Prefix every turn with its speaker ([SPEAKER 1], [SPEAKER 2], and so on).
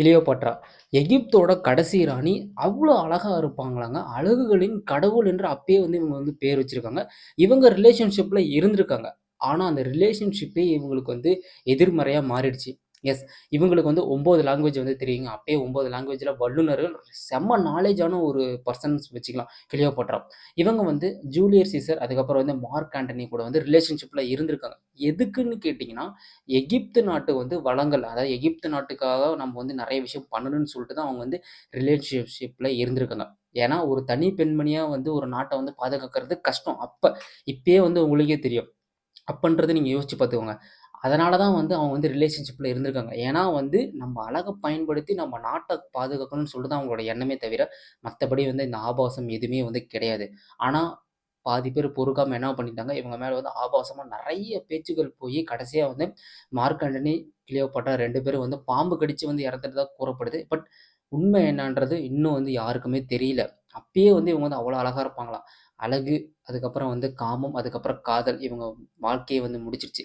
[SPEAKER 1] Cleopatra. எகிப்தோட கடைசி ராணி. அவ்வளோ அழகாக இருப்பாங்களாங்க. அழகுகளின் கடவுள் என்று அப்பயே வந்து இவங்க வந்து பேர் வச்சிருக்காங்க. இவங்க ரிலேஷன்ஷிப்பில் இருந்திருக்காங்க. ஆனால் அந்த ரிலேஷன்ஷிப்பே இவங்களுக்கு வந்து எதிர்மறையாக மாறிடுச்சு. எஸ். இவங்களுக்கு வந்து ஒம்பது லாங்குவேஜ் வந்து தெரியுங்க. அப்பயே 9 லாங்குவேஜ்ல வல்லுனர்கள். செம்ம நாலேஜான ஒரு பர்சன்ஸ் வச்சுக்கலாம். கிளியோபாட்ரா. இவங்க வந்து ஜூலியர் சீசர், அதுக்கப்புறம் வந்து மார்க் ஆண்டனி கூட வந்து ரிலேஷன்ஷிப்பில் இருந்திருக்காங்க. எதுக்குன்னு கேட்டிங்கன்னா எகிப்து நாட்டு வந்து வளங்கள், அதாவது எகிப்து நாட்டுக்காக நம்ம வந்து நிறைய விஷயம் பண்ணணும்னு சொல்லிட்டு தான் அவங்க வந்து ரிலேஷன்ஷிப்பில் இருந்திருக்காங்க. ஏன்னா, ஒரு தனி பெண்மணியாக வந்து ஒரு நாட்டை வந்து பாதுகாக்கிறது கஷ்டம். அப்போ இப்பயே வந்து உங்களுக்கே தெரியும். அப்பன்றத நீங்கள் யோசிச்சு பார்த்துக்கோங்க. அதனால தான் வந்து அவங்க வந்து ரிலேஷன்ஷிப்பில் இருந்திருக்காங்க. ஏன்னா வந்து நம்ம அழகை பயன்படுத்தி நம்ம நாட்டை பாதுகாக்கணும்னு சொல்லிட்டு தான் அவங்களோட எண்ணமே தவிர, மற்றபடி வந்து இந்த ஆபாசம் எதுவுமே வந்து கிடையாது. ஆனால் பாதி பேர் பொறுக்காம என்ன பண்ணிட்டாங்க, இவங்க மேலே வந்து ஆபாசமாக நிறைய பேச்சுக்கள் போய் கடைசியாக வந்து மார்க்கண்டனி ஆண்டனி, கிளியோபாட்ரா 2 பேரும் வந்து பாம்பு கடித்து வந்து இறந்துட்டதா கூறப்படுது. பட் உண்மை என்னன்றது இன்னும் வந்து யாருக்குமே தெரியல. அப்பயே வந்து இவங்க வந்து அவ்வளோ அழகாக இருப்பாங்களாம். அழகு, அதுக்கப்புறம் வந்து காமம், அதுக்கப்புறம் காதல் இவங்க வாழ்க்கையை வந்து முடிச்சிருச்சு.